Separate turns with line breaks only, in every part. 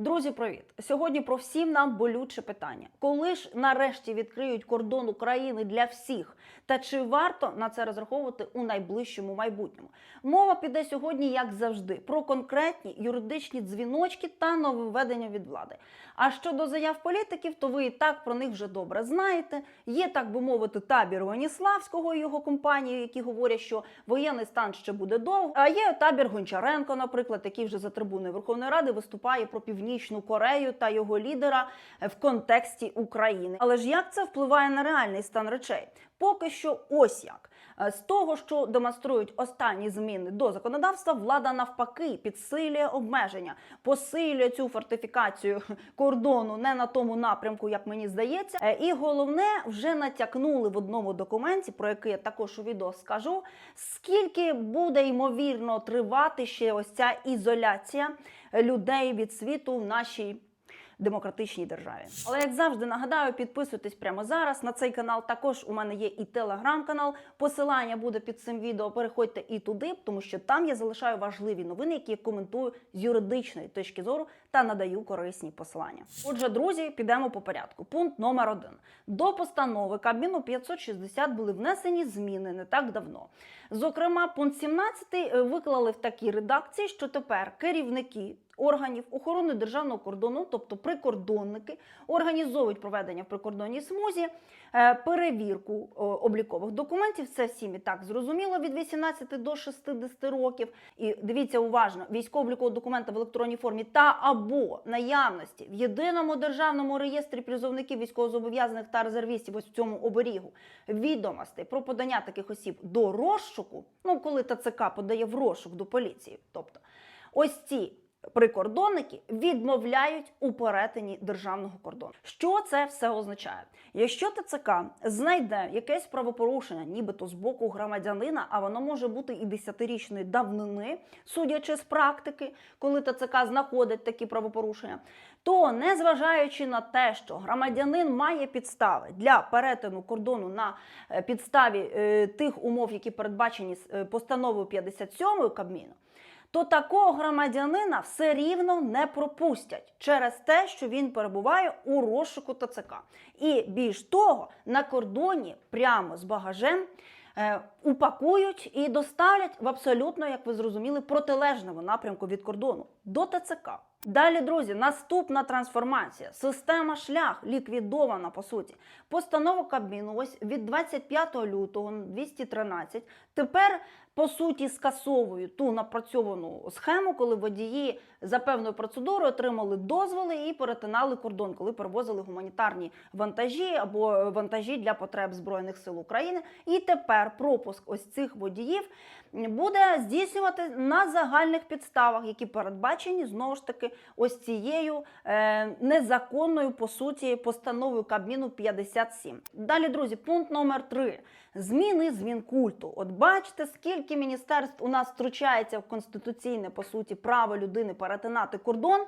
Друзі, привіт! Сьогодні про всім нам болюче питання: коли ж нарешті відкриють кордон України для всіх? Та чи варто на це розраховувати у найближчому майбутньому? Мова піде сьогодні, як завжди, про конкретні юридичні дзвіночки та нововведення від влади. А щодо заяв політиків, то ви і так про них вже добре знаєте. Є так би мовити табір Веніславського і його компанії, які говорять, що воєнний стан ще буде довго. А є табір Гончаренко, наприклад, який вже за трибуною Верховної Ради виступає про північну Корею та його лідера в контексті України. Але ж як це впливає на реальний стан речей? Поки що, ось як. Е, З того, що демонструють останні зміни до законодавства, влада навпаки підсилює обмеження, посилює цю фортифікацію кордону не на тому напрямку, як мені здається. Е, І головне, вже натякнули в одному документі, про який я також у відео скажу, скільки буде ймовірно тривати ще ось ця ізоляція людей від світу в нашій демократичній державі. Але як завжди нагадаю, підписуйтесь прямо зараз на цей канал. Також у мене є і телеграм-канал. Посилання буде під цим відео. Переходьте і туди, тому що там я залишаю важливі новини, які я коментую з юридичної точки зору та надаю корисні посилання. Отже, друзі, підемо по порядку. Пункт номер один до постанови Кабміну 560 були внесені зміни не так давно. Зокрема, пункт 17 виклали в такій редакції, що тепер керівники органів охорони державного кордону, тобто прикордонники, організовують проведення в прикордонній смузі, е, перевірку облікових документів. Це всім і так зрозуміло від 18 до 60 років. І дивіться уважно: військово-облікового документа в електронній формі та або наявності в єдиному державному реєстрі призовників військовозобов'язаних та резервістів, ось в цьому оберігу відомостей про подання таких осіб до розшуку. Ну коли ТЦК подає в розшук до поліції, тобто ось ці прикордонники відмовляють у перетині державного кордону. Що це все означає? Якщо ТЦК знайде якесь правопорушення, нібито з боку громадянина, а воно може бути і десятирічної давнини, судячи з практики, коли ТЦК знаходить такі правопорушення, то незважаючи на те, що громадянин має підстави для перетину кордону на е, підставі е, тих умов, які передбачені е, постановою 57 Кабміну, то такого громадянина все рівно не пропустять через те, що він перебуває у розшуку ТЦК. І більш того, на кордоні прямо з багажем е, упакують і доставлять в абсолютно, як ви зрозуміли, протилежному напрямку від кордону до ТЦК. Далі, друзі, наступна трансформація. Система шлях ліквідована по суті. Постанова Кабміну ось від 25 лютого 213 тепер по суті скасовують ту напрацьовану схему, коли водії за певною процедурою отримали дозволи і перетинали кордон, коли перевозили гуманітарні вантажі або вантажі для потреб збройних сил України. І тепер пропуск ось цих водіїв буде здійснювати на загальних підставах, які передбачені знову ж таки ось цією е, незаконною по суті постановою Кабміну 57. Далі, друзі, пункт номер 3. Зміни змін культу. От бачите, скільки міністерств у нас втручається в конституційне по суті право людини перетинати кордон. Е,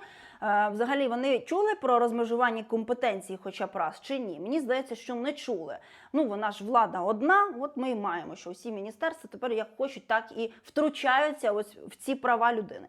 взагалі вони чули про розмежування компетенцій, хоча б раз чи ні? Мені здається, що не чули. Ну вона ж влада одна. От ми і маємо, що усі міністерства тепер як хочуть, так і втручаються ось в ці права людини.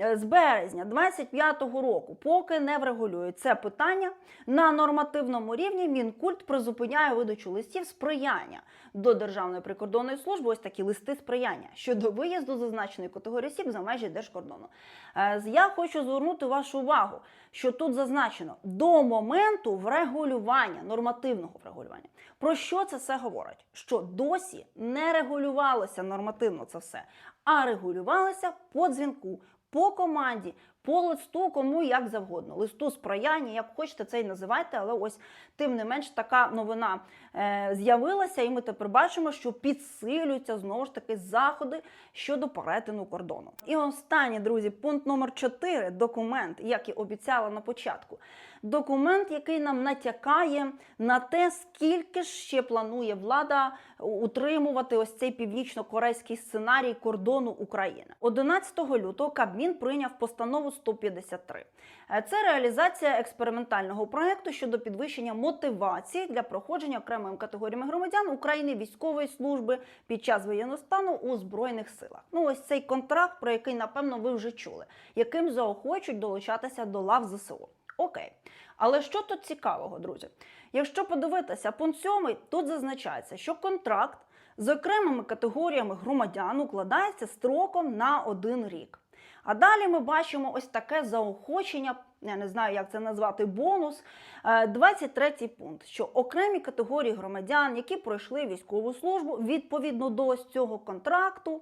Е, З березня 25-го року, поки не врегулюють це питання на нормативному рівні, мінкульт призупиняє видачу листів сприяння до Державної прикордонної служби. Ось такі листи сприяння щодо виїзду зазначеної категорії осіб за межі держкордону. Е, Я хочу звернути вашу увагу, що тут зазначено до моменту врегулювання нормативного врегулювання. Про що це все говорить? Що досі не регулювалося нормативно це все, а регулювалося по дзвінку по команді, по листу, кому як завгодно. Листу сприяння, як хочете це і називайте, але ось тим не менш така новина е, з'явилася, і ми тепер бачимо, що підсилюються знову ж таки заходи щодо перетину кордону. І останній, друзі, пункт номер 4 документ, як і обіцяла на початку. Документ, який нам натякає на те, скільки ж ще планує влада утримувати ось цей північно-корейський сценарій кордону України. 11 лютого Кабмін прийняв постанову 153. Е, Це реалізація експериментального проекту щодо підвищення мотивації для проходження окремими категоріями громадян України військової служби під час воєнного стану у збройних силах. Ну ось цей контракт, про який напевно ви вже чули, яким заохочуть долучатися до лав ЗСУ. Окей, але що тут цікавого, друзі? Якщо подивитися пункт 7, тут зазначається, що контракт з окремими категоріями громадян укладається строком на один рік. А далі ми бачимо ось таке заохочення, я не знаю, як це назвати, бонус. Е, 23 пункт, що окремі категорії громадян, які пройшли військову службу, відповідно до цього контракту,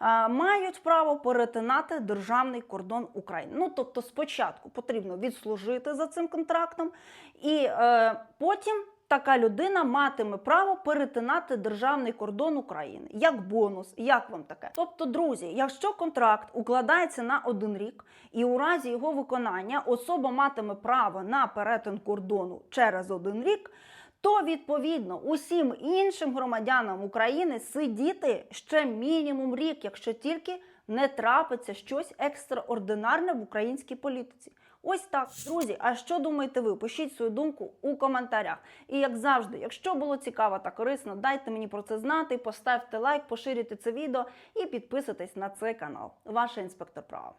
е, мають право перетинати державний кордон України. Ну тобто, спочатку потрібно відслужити за цим контрактом, і е, потім така людина матиме право перетинати державний кордон України як бонус. Як вам таке? Тобто, друзі, якщо контракт укладається на один рік, і у разі його виконання особа матиме право на перетин кордону через один рік. То відповідно усім іншим громадянам України сидіти ще мінімум рік, якщо тільки не трапиться щось екстраординарне в українській політиці. Ось так, друзі. А що думаєте ви? Пишіть свою думку у коментарях. І як завжди, якщо було цікаво та корисно, дайте мені про це знати, поставте лайк, поширюйте це відео і підписуйтесь на цей канал. Ваша інспектор права.